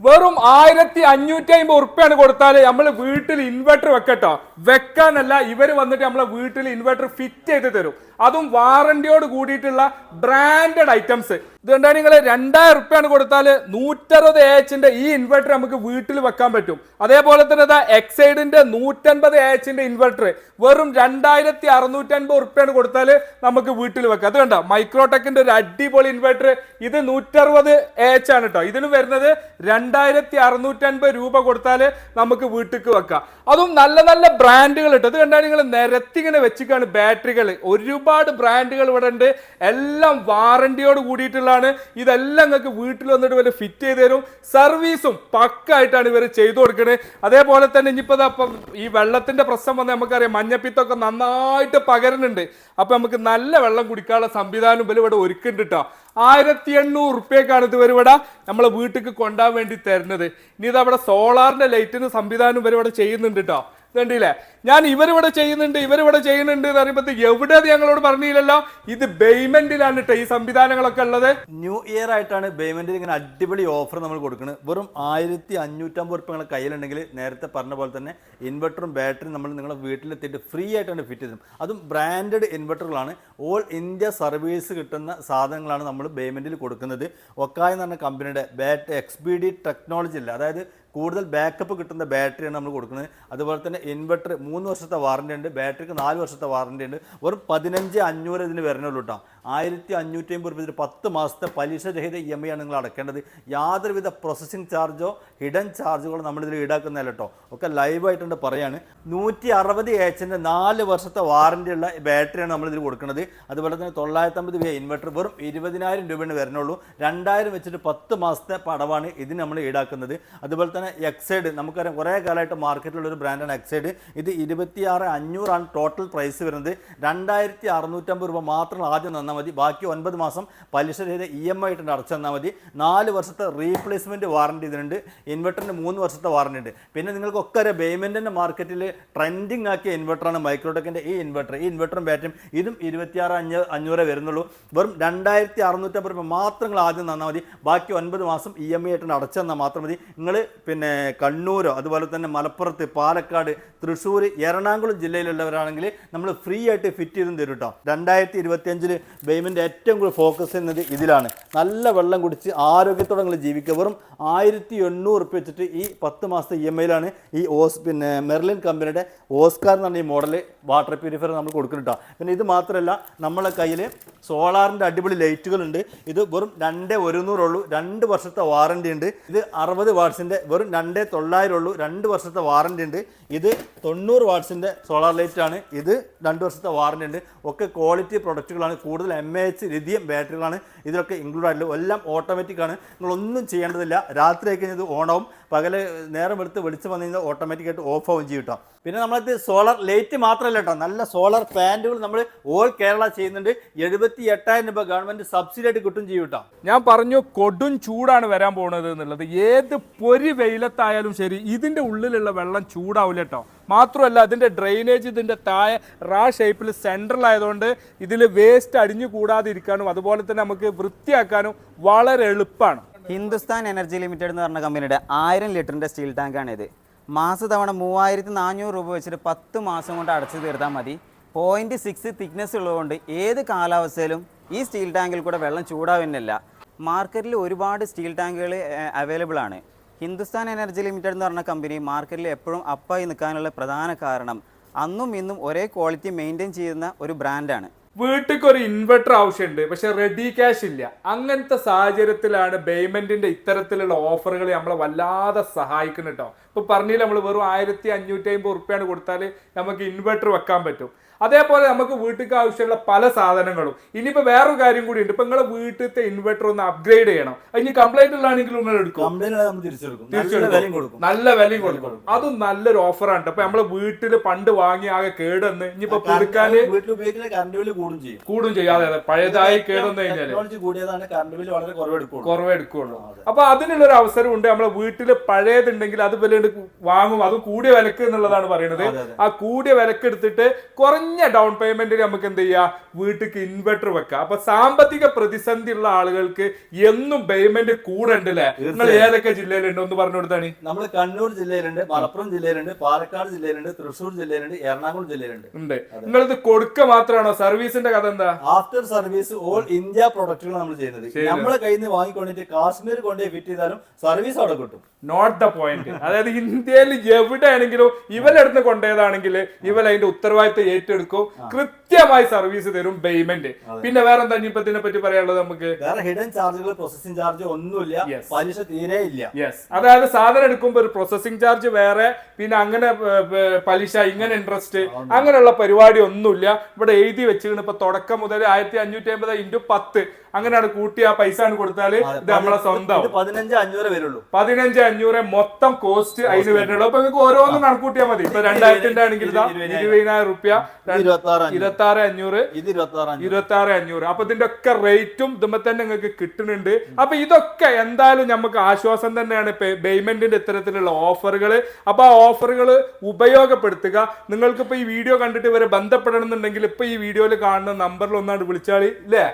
വെറും ആയിരത്തി അഞ്ഞൂറ്റി അമ്പത് ഉറുപ്പ്യാണ് കൊടുത്താൽ നമ്മൾ വീട്ടിൽ ഇൻവെർട്ടർ വെക്കട്ടോ. വെക്കാനല്ല ഇവർ വന്നിട്ട് നമ്മളെ വീട്ടിൽ ഇൻവെർട്ടർ ഫിറ്റ് ചെയ്ത് തരും. അതും വാറണ്ടിയോട് കൂടിയിട്ടുള്ള ബ്രാൻഡഡ് ഐറ്റംസ് ഇതുകൊണ്ട് നിങ്ങൾ രണ്ടായിരം റുപ്യാണ് കൊടുത്താൽ നൂറ്ററുപത് എച്ചിന്റെ ഈ ഇൻവെർട്ടർ നമുക്ക് വീട്ടിൽ വെക്കാൻ പറ്റും. അതേപോലെ തന്നെ ഇതാ എക്സൈഡിന്റെ നൂറ്റൻപത് എച്ചിന്റെ ഇൻവെർട്ടർ വെറും രണ്ടായിരത്തി അറുന്നൂറ്റൻപത് റുപ്യാണ് കൊടുത്താൽ നമുക്ക് വീട്ടിൽ വെക്കാം. അത് കണ്ടോ? മൈക്രോടെക്കിന്റെ ഒരു അടിപൊളി ഇൻവെർട്ടർ ഇത് നൂറ്ററുപത് എച്ച് ആണ് കേട്ടോ ഇതിന് വരുന്നത് രണ്ടായിരത്തി അറുന്നൂറ്റൻപത് രൂപ കൊടുത്താൽ നമുക്ക് വീട്ടിലേക്ക് വെക്കാം. അതും നല്ല നല്ല ബ്രാൻഡുകൾ ഇട്ടോ അത് കണ്ടാൽ നിങ്ങൾ നിരത്തിങ്ങനെ വെച്ചിക്കാണ് ബാറ്ററികൾ ഒരുപാട് ബ്രാൻഡുകൾ ഇവിടെ ഉണ്ട്. എല്ലാം വാറണ്ടിയോട് കൂടിയിട്ടുള്ളതാണ്. ഇതെല്ലാം നിങ്ങൾക്ക് വീട്ടിൽ വന്നിട്ട് ഇവർ ഫിറ്റ് ചെയ്ത് തരും. സർവീസും പക്കായിട്ടാണ് ഇവർ ചെയ്തു കൊടുക്കുന്നത് അതേപോലെ തന്നെ ഇനിയിപ്പോൾ ഈ വെള്ളത്തിന്റെ പ്രശ്നം വന്ന് നമുക്കറിയാം. മഞ്ഞപ്പിത്തൊക്കെ നന്നായിട്ട് പകരുന്നുണ്ട്. അപ്പൊ നമുക്ക് നല്ല വെള്ളം കുടിക്കാനുള്ള സംവിധാനം ഇവർ ഇവിടെ ഒരുക്കുന്നുണ്ട് കേട്ടോ ആയിരത്തി എണ്ണൂറ് റുപ്യക്കാണ് ഇത് ഇവിടെ നമ്മളെ വീട്ടിലേക്ക് കൊണ്ടാൻ വേണ്ടി തരുന്നത്. ഇനി ഇത് അവിടെ സോളാറിന്റെ ലൈറ്റിന് സംവിധാനം ഇവർ ഇവിടെ ചെയ്യുന്നുണ്ട് കേട്ടോ കണ്ടില്ലേ? ഞാൻ ഇവരിവിടെ ചെയ്യുന്നുണ്ട് ഇവരിവിടെ ചെയ്യുന്നുണ്ട് എന്ന് പറയുമ്പോൾ എവിടെ അത് ഞങ്ങളോട് പറഞ്ഞില്ലല്ലോ? ഇത് ബേയ്മെന്റിലാണ് കേട്ടോ ഈ സംവിധാനങ്ങളൊക്കെ ഉള്ളത്. ന്യൂ ഇയർ ആയിട്ടാണ് പേയ്മെന്റിൽ ഇങ്ങനെ അടിപൊളി ഓഫർ നമ്മൾ കൊടുക്കുന്നത് വെറും ആയിരത്തി അഞ്ഞൂറ്റമ്പത് റുപ്യ നിങ്ങളുടെ കയ്യിലുണ്ടെങ്കിൽ നേരത്തെ പറഞ്ഞ പോലെ തന്നെ ഇൻവെർട്ടറും ബാറ്ററിയും നമ്മൾ നിങ്ങളുടെ വീട്ടിലെത്തിയിട്ട് ഫ്രീ ആയിട്ടാണ് ഫിറ്റ് ചെയ്തത് അതും ബ്രാൻഡഡ് ഇൻവെർട്ടറുകളാണ് ഓൾ ഇന്ത്യ സർവീസ് കിട്ടുന്ന സാധനങ്ങളാണ് നമ്മൾ പേയ്മെന്റിൽ കൊടുക്കുന്നത്. ഒക്കായ എന്ന് പറഞ്ഞ കമ്പനിയുടെ bat X B D technology ഇല്ല. അതായത് കൂടുതൽ ബാക്കപ്പ് കിട്ടുന്ന ബാറ്ററിയാണ് നമ്മൾ കൊടുക്കുന്നത്. അതുപോലെ തന്നെ ഇൻവെർട്ടർ മൂന്ന് വർഷത്തെ വാറണ്ടി ഉണ്ട്. ബാറ്ററിക്ക് നാല് വർഷത്തെ വാറണ്ടി ഉണ്ട്. വെറും പതിനഞ്ച് അഞ്ഞൂറ് ഇതിന് വരണുള്ളൂ കേട്ടോ ആയിരത്തി അഞ്ഞൂറ്റി അമ്പത് രൂപ പത്ത് മാസത്തെ പലിശ രഹിത ഇ എം ഐ ആണ് നിങ്ങൾ അടക്കേണ്ടത്. യാതൊരുവിധ പ്രോസസ്സിംഗ് ചാർജോ ഹിഡൻ ചാർജുകളോ നമ്മളിതിൽ ഈടാക്കുന്നതല്ല കേട്ടോ ഒക്കെ ലൈവായിട്ടുണ്ട് പറയാണ്. നൂറ്റി അറുപത് എച്ചിന്റെ നാല് വർഷത്തെ വാറണ്ടി ഉള്ള ബാറ്ററിയാണ് നമ്മളിതിൽ കൊടുക്കുന്നത്. അതുപോലെ തന്നെ തൊള്ളായിരത്തമ്പത് രൂപ ഇൻവെർട്ടർ വെറും ഇരുപതിനായിരം രൂപയാണ് വരണുള്ളൂ രണ്ടായിരം വെച്ചിട്ട് പത്ത് മാസത്തെ പടവാണ് ഇതിന് നമ്മൾ ഈടാക്കുന്നത്. അതുപോലെ തന്നെ എക്സൈഡ് നമുക്കറിയാം കുറേ കാലമായിട്ട് മാർക്കറ്റിലുള്ള ഒരു ബ്രാൻഡാണ് എക്സൈഡ് ഇത് ഇരുപത്തിയാറ് അഞ്ഞൂറാണ് ടോട്ടൽ പ്രൈസ് വരുന്നത്. രണ്ടായിരത്തി അറുന്നൂറ്റമ്പത് രൂപ മാത്രം ആദ്യം തന്നാൽ മതി. ബാക്കി ഒൻപത് മാസം പലിശ ചെയ്ത് ഇ എം ഐ ആയിട്ട് അടച്ചു തന്നാൽ മതി. നാല് വർഷത്തെ റീപ്ലേസ്മെന്റ് വാറണ്ടി ഇതിനുണ്ട്. ഇൻവെർട്ടറിന് മൂന്ന് വർഷത്തെ വാറണ്ടി ഉണ്ട്. പിന്നെ നിങ്ങൾക്കൊക്കെ ഒരു പേയ്മെന്റിന്റെ മാർക്കറ്റിൽ ട്രെൻഡിങ് ആക്കിയ ഇൻവെർട്ടറാണ് മൈക്രോടെക്കിന്റെ ഈ ഇൻവെർട്ടർ ഈ ഇൻവെർട്ടറും ബാറ്ററിയും ഇതും ഇരുപത്തിയാറ് അഞ്ഞൂ അഞ്ഞൂറേ വരുന്നുള്ളൂ. വെറും രണ്ടായിരത്തി അറുന്നൂറ്റമ്പത് രൂപ മാത്രം നിങ്ങൾ ആദ്യം തന്നാൽ മതി. ബാക്കി ഒൻപത് മാസം ഇ എം ഐ ആയിട്ട് അടച്ചു തന്നാൽ മാത്രം മതി. നിങ്ങൾ പിന്നെ കണ്ണൂരോ അതുപോലെ തന്നെ മലപ്പുറത്ത് പാലക്കാട് തൃശ്ശൂർ എറണാകുളം ജില്ലയിലുള്ളവരാണെങ്കിൽ നമ്മൾ ഫ്രീ ആയിട്ട് ഫിറ്റ് ചെയ്തും തരും കേട്ടോ രണ്ടായിരത്തി ഇരുപത്തിയഞ്ചിൽ ബെയ്മിന്റെ ഏറ്റവും കൂടുതൽ ഫോക്കസ് ചെയ്യുന്നത് ഇതിലാണ്. നല്ല വെള്ളം കുടിച്ച് ആരോഗ്യത്തോടെ നിങ്ങൾ ജീവിക്കുക. വെറും ആയിരത്തി എണ്ണൂറ് റുപ്യ വെച്ചിട്ട് ഈ പത്ത് മാസത്തെ ഇ എം ഐയിലാണ് ഈ ഓസ് പിന്നെ മെർലിൻ കമ്പനിയുടെ ഓസ്കാർ എന്ന് പറഞ്ഞ ഈ മോഡൽ വാട്ടർ പ്യൂരിഫയർ നമ്മൾ കൊടുക്കുന്നുണ്ടോ പിന്നെ ഇത് മാത്രമല്ല നമ്മളെ കയ്യിൽ സോളാറിന്റെ അടിപൊളി ലൈറ്റുകളുണ്ട്. ഇത് വെറും രണ്ട് ഒരുന്നൂറുള്ളൂ രണ്ട് വർഷത്തെ വാറണ്ടി ഉണ്ട്. ഇത് അറുപത് വാട്ട്സിന്റെ വെറും രണ്ട് തൊള്ളായിരം ഉള്ളൂ. രണ്ട് വർഷത്തെ വാറണ്ടി ഉണ്ട്. ഇത് തൊണ്ണൂറ് വാട്ട്സിന്റെ സോളാർ ലൈറ്റ് ആണ്. ഇത് രണ്ട് വർഷത്തെ വാറണ്ടി ഉണ്ട്. ഒക്കെ ക്വാളിറ്റി പ്രൊഡക്റ്റുകളാണ് കൂടുതൽ എം എ എച്ച് ലിഥിയം ബാറ്ററികളാണ് ഇതിലൊക്കെ ഇൻക്ലൂഡ് ആയിട്ടുള്ളത്. എല്ലാം ഓട്ടോമാറ്റിക്കാണ് നിങ്ങളൊന്നും ചെയ്യേണ്ടതില്ല. രാത്രി കഴിഞ്ഞത് ഓണാവും പകൽ നേരം എടുത്ത് വെളിച്ചം വന്നു കഴിഞ്ഞാൽ ഓട്ടോമാറ്റിക്കായിട്ട് ഓഫ് ആവും ചെയ്യും കേട്ടോ പിന്നെ നമ്മളത് സോളാർ ലൈറ്റ് മാത്രമല്ല കേട്ടോ നല്ല സോളാർ പാന്റുകൾ നമ്മൾ ഓൾ കേരള ചെയ്യുന്നുണ്ട്. എഴുപത്തി എട്ടായിരം രൂപ ഗവൺമെന്റ് സബ്സിഡി ആയിട്ട് കിട്ടും ചെയ്യും കേട്ടോ ഞാൻ പറഞ്ഞു കൊടും ചൂടാണ് വരാൻ പോകുന്നത് എന്നുള്ളത്. ഏത് പൊരി വെയിലത്തായാലും ശരി ഇതിന്റെ ഉള്ളിലുള്ള വെള്ളം ചൂടാവില്ല കേട്ടോ മാത്രമല്ല അതിന്റെ ഡ്രെയിനേജ് ഇതിന്റെ താഴെ റാ ഷേപ്പിൽ സെൻട്രൽ ആയതുകൊണ്ട് ഇതിൽ വേസ്റ്റ് അടിഞ്ഞു കൂടാതിരിക്കാനും അതുപോലെ തന്നെ നമുക്ക് വൃത്തിയാക്കാനും വളരെ എളുപ്പമാണ് ഹിന്ദുസ്ഥാൻ എനർജി ലിമിറ്റഡ് എന്ന് പറഞ്ഞ കമ്പനിയുടെ ആയിരം ലിറ്ററിന്റെ സ്റ്റീൽ ടാങ്കാണിത്. മാസ തവണ മൂവായിരത്തി നാനൂറ് രൂപ വെച്ചിട്ട് പത്ത് മാസം കൊണ്ട് അടച്ചു തീർത്താൽ മതി. പോയിന്റ് സിക്സ് തിക്നെസ് ഉള്ളതുകൊണ്ട് ഏത് കാലാവസ്ഥയിലും ഈ സ്റ്റീൽ ടാങ്കിൽ കൂടെ വെള്ളം ചൂടാവുന്നില്ല. മാർക്കറ്റിൽ ഒരുപാട് സ്റ്റീൽ ടാങ്കുകൾ അവൈലബിൾ ആണ്. ഹിന്ദുസ്ഥാൻ എനർജി ലിമിറ്റഡ് എന്ന് പറഞ്ഞ കമ്പനി മാർക്കറ്റിൽ എപ്പോഴും അപ്പായി നിൽക്കാനുള്ള പ്രധാന കാരണം അന്നും ഇന്നും ഒരേ ക്വാളിറ്റി മെയിന്റെയിൻ ചെയ്യുന്ന ഒരു ബ്രാൻഡാണ് വീട്ടിലേക്ക് ഒരു ഇൻവെർട്ടർ ആവശ്യമുണ്ട് പക്ഷെ റെഡി ക്യാഷ് ഇല്ല. അങ്ങനത്തെ സാഹചര്യത്തിലാണ് പേയ്മെന്റിന്റെ ഇത്തരത്തിലുള്ള ഓഫറുകൾ നമ്മളെ വല്ലാതെ സഹായിക്കുന്നത് കേട്ടോ ഇപ്പൊ പറഞ്ഞില്ല നമ്മൾ വെറും ആയിരത്തി അഞ്ഞൂറ്റി അമ്പത് ഉറുപ്പ്യാണ് കൊടുത്താൽ നമുക്ക് ഇൻവെർട്ടർ വെക്കാൻ പറ്റും. അതേപോലെ നമുക്ക് വീട്ടിലേക്ക് ആവശ്യമുള്ള പല സാധനങ്ങളും. ഇനിയിപ്പോ വേറൊരു കാര്യം കൂടി ഉണ്ട്. ഇപ്പൊ നിങ്ങളെ വീട്ടിലത്തെ ഇൻവെർട്ടർ ഒന്ന് അപ്ഗ്രേഡ് ചെയ്യണം. ഇനി കംപ്ലൈന്റ് ഉള്ളതാണെങ്കിൽ നിങ്ങൾ എടുക്കും. തിരിച്ചെടുക്കും. നല്ല. വിലയും കൊടുക്കും. വിലയും അതും നല്ലൊരു ഓഫറാണ് അപ്പൊ നമ്മളെ വീട്ടിൽ പണ്ട് വാങ്ങി ആകെ കേടെന്ന് ഇനിയിപ്പോ പുതുക്കാന് ബില്ല് കൂടും ചെയ്യും. ചെയ്യാതെ അതെ പഴയതായി കേടെന്ന് കഴിഞ്ഞാൽ. കുറവെടുക്കുള്ളൂ. അപ്പൊ അതിനുള്ള ഒരു അവസരം ഉണ്ട്. നമ്മളെ വീട്ടിൽ പഴയതുണ്ടെങ്കിൽ അത് വില വാങ്ങും. അത് കൂടിയ വിലക്ക് എന്നുള്ളതാണ് പറയുന്നത്. ആ കൂടിയ വിലക്ക് എടുത്തിട്ട് കുറഞ്ഞ ഡൗൺ പേയ്മെന്റിൽ നമുക്ക് എന്ത് ചെയ്യാം? വീട്ടിക്ക് ഇൻവെർട്ടർ വെക്കാം. അപ്പൊ സാമ്പത്തിക പ്രതിസന്ധി ഉള്ള ആളുകൾക്ക് എന്നും പേയ്മെന്റ് കൂടണ്ടല്ലേ നിങ്ങൾ ഏതൊക്കെ ജില്ലയിലുണ്ട്? ഒന്ന് പറഞ്ഞു കൊടുത്താണ്. നമ്മൾ കണ്ണൂർ ജില്ലയിലുണ്ട് മലപ്പുറം ജില്ലയിലുണ്ട് പാലക്കാട് ജില്ലയിലുണ്ട് തൃശ്ശൂർ ജില്ലയിലുണ്ട് എറണാകുളം ജില്ലയിലുണ്ട്. ഉണ്ട്. നിങ്ങൾ ഇത് കൊടുക്ക മാത്രമാണോ? സർവീസിന്റെ കഥ എന്താ? ആഫ്റ്റർ സർവീസ് ഓൾ ഇന്ത്യ പ്രൊഡക്റ്റുകൾ നമ്മൾ ചെയ്യുന്നത്. നമ്മളെ കയ്യിൽ നിന്ന് വാങ്ങിക്കൊണ്ടിട്ട് കാശ്മീർ കൊണ്ടുപോയി ഫിറ്റ് ചെയ്താലും സർവീസ് അവിടെ കിട്ടും. നോട്ട് ദ പോയിന്റ് അതായത് ഇന്ത്യയിൽ എവിടെയാണെങ്കിലും ഇവരെടുത്ത് കൊണ്ടുപോയതാണെങ്കിൽ ഇവർ അതിന്റെ ഉത്തരവാദിത്തം ഏറ്റെടുക്കും. കൃത്യമായി സർവീസ് തരും പേയ്മെന്റ് പിന്നെ വേറെ എന്താ ഇതിനെ പറ്റി പറയാനുള്ളത് നമുക്ക്? വേറെ ഹിഡൻ ചാർജുകൾ പ്രോസസിംഗ് ചാർജ് ഒന്നുമില്ല. പലിശ തീരെ ഇല്ല. യെസ് അതായത് സാധനം എടുക്കുമ്പോൾ ഒരു പ്രോസസിംഗ് ചാർജ് വേറെ പിന്നെ അങ്ങനെ പലിശ ഇങ്ങനെ ഇൻട്രസ്റ്റ് അങ്ങനെയുള്ള പരിപാടി ഒന്നുമില്ല. ഇവിടെ എഴുതി വെച്ചിരുന്നു ഇപ്പൊ തുടക്കം മുതൽ ആയിരത്തി അഞ്ഞൂറ്റി അമ്പത് ഇന്റു പത്ത്. അങ്ങനെയാണ് കൂട്ടി ആ പൈസ ആണ് കൊടുത്താൽ ഇത് നമ്മളെ സ്വന്തം പതിനഞ്ച് അഞ്ഞൂറ് വരുള്ളൂ. പതിനഞ്ച് അഞ്ഞൂറ് മൊത്തം കോസ്റ്റ് അതിന് വരുന്നുള്ളൂ. അപ്പൊ നിങ്ങൾക്ക് ഓരോന്നും കണക്കൂട്ടിയാൽ മതി. ഇപ്പൊ രണ്ടായിരത്തിന്റെ ആണെങ്കിൽ ഇരുപതിനായിരം. റുപ്യ. ഇരുപത്തി ഇരുപത്തി ആറ് അഞ്ഞൂറ്. ഇത് ഇരുപത്തി ആറ് അഞ്ഞൂറ്. അപ്പൊ ഇതിന്റെ ഒക്കെ റേറ്റും ഇതുമ്പോ തന്നെ നിങ്ങൾക്ക് കിട്ടുന്നുണ്ട്. അപ്പൊ ഇതൊക്കെ എന്തായാലും നമുക്ക് ആശ്വാസം തന്നെയാണ് പേയ്മെന്റിന്റെ ഇത്തരത്തിലുള്ള ഓഫറുകൾ അപ്പൊ ആ ഓഫറുകൾ ഉപയോഗപ്പെടുത്തുക. നിങ്ങൾക്ക് ഇപ്പൊ ഈ വീഡിയോ കണ്ടിട്ട് ഇവരെ ബന്ധപ്പെടണമെന്നുണ്ടെങ്കിൽ ഇപ്പൊ ഈ വീഡിയോയിൽ കാണുന്ന നമ്പറിൽ ഒന്നാണ് വിളിച്ചാളി അതെ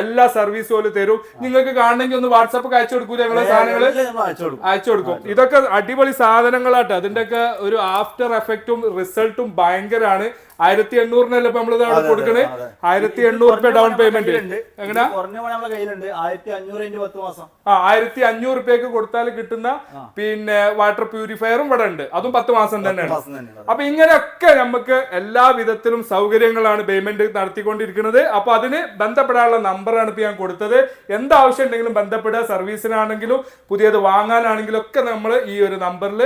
എല്ലാ സർവീസും ഓൽ തരും. നിങ്ങൾക്ക് കാണണമെങ്കിൽ ഒന്ന് വാട്സാപ്പ് അയച്ചു കൊടുക്കൂല ഞങ്ങളെ സാധനങ്ങൾ അയച്ചു കൊടുക്കും ഇതൊക്കെ അടിപൊളി സാധനങ്ങളാട്ടെ. അതിന്റെ ഒക്കെ ഒരു ആഫ്റ്റർ എഫക്റ്റും റിസൾട്ടും ഭയങ്കരാണ്. ആയിരത്തി എണ്ണൂറിനല്ലേ ഇപ്പൊ നമ്മളിത് അവിടെ കൊടുക്കണേ. ആയിരത്തി എണ്ണൂറ് രൂപ ഡൗൺ പേയ്മെന്റ്. എങ്ങനെ ആ ആയിരത്തി അഞ്ഞൂറ് രൂപയ്ക്ക് കൊടുത്താൽ കിട്ടുന്ന പിന്നെ വാട്ടർ പ്യൂരിഫയറും ഇവിടെ ഉണ്ട് അതും പത്ത് മാസം തന്നെയാണ്. മാസം തന്നെയാണ്. അപ്പൊ ഇങ്ങനെയൊക്കെ നമുക്ക് എല്ലാ വിധത്തിലും സൗകര്യങ്ങളാണ് പേയ്മെന്റ് നടത്തിക്കൊണ്ടിരിക്കുന്നത്. അപ്പൊ അതിന് ബന്ധപ്പെടാനുള്ള നമ്പറാണ് ഇപ്പൊ ഞാൻ കൊടുത്തത്. എന്താവശ്യം ഉണ്ടെങ്കിലും ബന്ധപ്പെടുക സർവീസിനാണെങ്കിലും പുതിയത് വാങ്ങാനാണെങ്കിലും ഒക്കെ നമ്മൾ ഈ ഒരു നമ്പറിൽ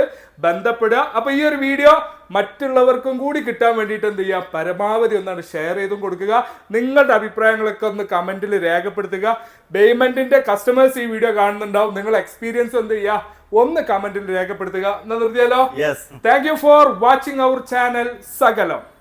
ബന്ധപ്പെടുക. അപ്പൊ ഈ ഒരു വീഡിയോ മറ്റുള്ളവർക്കും കൂടി കിട്ടാൻ വേണ്ടിയിട്ട് എന്ത് ചെയ്യുക? പരമാവധി ഒന്നാണ് ഷെയർ ചെയ്തും കൊടുക്കുക. നിങ്ങളുടെ അഭിപ്രായങ്ങളൊക്കെ ഒന്ന് കമന്റിൽ രേഖപ്പെടുത്തുക. പേയ്മെന്റിന്റെ കസ്റ്റമേഴ്സ് ഈ വീഡിയോ കാണുന്നുണ്ടാവും. നിങ്ങൾ എക്സ്പീരിയൻസ് എന്ത് ചെയ്യുക? ഒന്ന് കമന്റിൽ രേഖപ്പെടുത്തുക. എന്ന് നിർത്തിയാലോ? Thank you for watching our channel Sagalam.